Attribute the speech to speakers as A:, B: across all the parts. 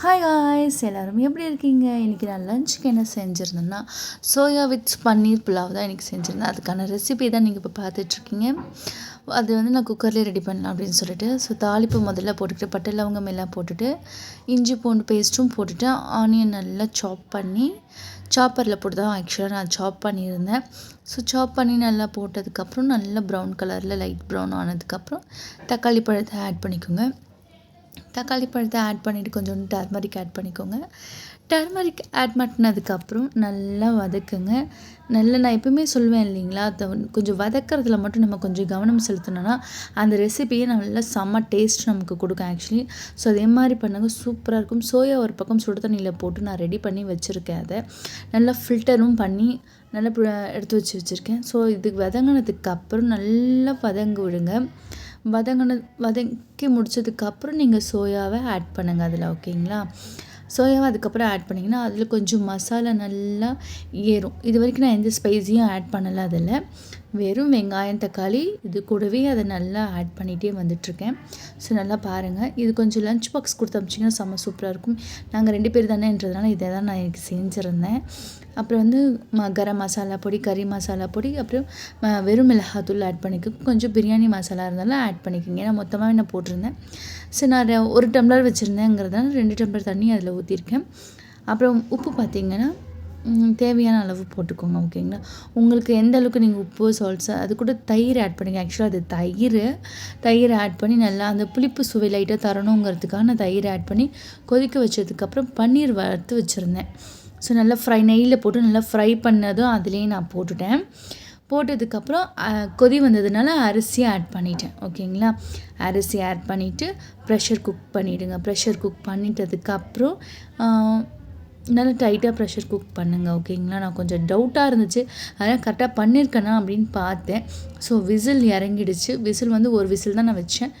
A: Hi ஹாய்ஸ் எல்லோரும் எப்படி இருக்கீங்க? இன்றைக்கி நான் லஞ்சுக்கு என்ன செஞ்சுருந்தேன்னா சோயா வித் பன்னீர் புலாவ் தான் இன்றைக்கி செஞ்சுருந்தேன். அதுக்கான ரெசிபி தான் நீங்கள் இப்போ பார்த்துட்ருக்கீங்க. அது வந்து நான் குக்கர்லேயே ரெடி பண்ணலாம் அப்படின்னு சொல்லிட்டு ஸோ தாளிப்பு முதல்ல போட்டுக்கிட்டு பட்டை லவங்கம் எல்லாம் போட்டுட்டு இஞ்சி பூண்டு பேஸ்ட்டும் போட்டுட்டு ஆனியன் நல்லா சாப் பண்ணி சாப்பரில் போட்டு தான் ஆக்சுவலாக நான் சாப் பண்ணியிருந்தேன். ஸோ சாப் பண்ணி நல்லா போட்டதுக்கப்புறம் நல்லா ப்ரௌன் கலரில் லைட் ப்ரௌன் ஆனதுக்கப்புறம் தக்காளி பழத்தை ஆட் பண்ணிக்கோங்க. தக்காளி பழத்தை ஆட் பண்ணிவிட்டு கொஞ்சோண்டு டர்மரிக் ஆட் பண்ணிக்கோங்க. டர்மரிக் ஆட் பண்ணினதுக்கப்புறம் நல்லா வதக்குங்க. நல்லா நான் எப்பவுமே சொல்லுவேன் இல்லைங்களா? அதை கொஞ்சம் வதக்கிறதுல மட்டும் நம்ம கொஞ்சம் கவனம் செலுத்தினோன்னா அந்த ரெசிபியை நல்லா செம்ம டேஸ்ட் நமக்கு கொடுக்கும் ஆக்சுவலி ஸோ அதே மாதிரி பண்ணுங்கள் சூப்பராக இருக்கும். சோயா ஒரு பக்கம் சுடு தண்ணியில் போட்டு நான் ரெடி பண்ணி வச்சுருக்கேன் அதை. நல்லா ஃபில்டரும் பண்ணி நல்லா எடுத்து வச்சு வச்சுருக்கேன். ஸோ இதுக்கு வதங்கினதுக்கு அப்புறம் நல்லா வதங்க விடுங்க வதங்கின வதக்கி முடிச்சதுக்கப்புறம் நீங்கள் சோயாவை ஆட் பண்ணுங்கள் அதில் ஓகேங்களா சோயாவை அதுக்கப்புறம் ஆட் பண்ணிங்கன்னா அதில் கொஞ்சம் மசாலா நல்லா ஏறும். இது வரைக்கும் நான் எந்த ஸ்பைஸியும் ஆட் பண்ணலை அதில். வெறும் வெங்காயம் தக்காளி இது கூடவே அதை நல்லா ஆட் பண்ணிகிட்டே வந்துட்டுருக்கேன். ஸோ நல்லா பாருங்கள் இது கொஞ்சம் லஞ்ச் பாக்ஸ் கொடுத்து அமிச்சிங்கன்னா செம்ம சூப்பராக இருக்கும். நாங்கள் ரெண்டு பேர் தானேன்றதுனால இதை தான் நான் எனக்கு செஞ்சுருந்தேன். அப்புறம் வந்து ம கரம் மசாலா பொடி கறி மசாலா பொடி அப்புறம் வெறும் மிளகாத்தூள் ஆட் பண்ணிக்கோங்க. கொஞ்சம் பிரியாணி மசாலா இருந்தாலும் ஆட் பண்ணிக்கோங்க. ஏன்னா மொத்தமாக நான் போட்டிருந்தேன். ஸோ நான் ஒரு டம்ளர் வச்சுருந்தேங்கிறதுனால ரெண்டு டம்ளர் தண்ணி அதில் ஊற்றிருக்கேன் அப்புறம் உப்பு பார்த்திங்கன்னா தேவையான அளவு போட்டுக்கோங்க ஓகேங்களா? உங்களுக்கு எந்த அளவுக்கு நீங்கள் உப்பு சால்ட்ஸு அது கூட தயிர் ஆட் பண்ணுங்க. ஆக்சுவலாக அது தயிர். தயிர் ஆட் பண்ணி நல்லா அந்த புளிப்பு சுவை லைட்டாக தரணுங்கிறதுக்காக நான் தயிர் ஆட் பண்ணி கொதிக்க வச்சதுக்கப்புறம் பன்னீர் வறுத்து வச்சுருந்தேன். ஸோ நல்லா ஃப்ரை நெய்யில் போட்டு நல்லா ஃப்ரை பண்ணதும் அதுலேயும் நான் போட்டுட்டேன். போட்டதுக்கப்புறம் கொதி வந்ததுனால அரிசியை ஆட் பண்ணிட்டேன். ஓகேங்களா? அரிசி ஆட் பண்ணிவிட்டு ப்ரெஷர் குக் பண்ணிவிடுங்க ப்ரெஷர் குக் பண்ணிட்டதுக்கப்புறம் நல்லா டைட்டாக ப்ரெஷர் குக் பண்ணுங்கள் ஓகேங்களா? நான் கொஞ்சம் டவுட்டாக இருந்துச்சு. அதனால் கரெக்டாக பண்ணியிருக்கேனா அப்படின்னு பார்த்தேன். So whistle இறங்கிடுச்சு. விசில் வந்து ஒரு விசில் தான் நான் வச்சேன்.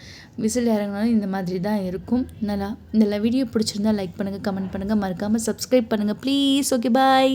A: விசில் இறங்கினாலும் இந்த மாதிரி தான் இருக்கும். நல்லா இந்த வீடியோ பிடிச்சிருந்தா லைக் பண்ணுங்கள் கமெண்ட் பண்ணுங்கள் மறக்காமல் சப்ஸ்கிரைப் பண்ணுங்கள் ப்ளீஸ் ஓகே பாய்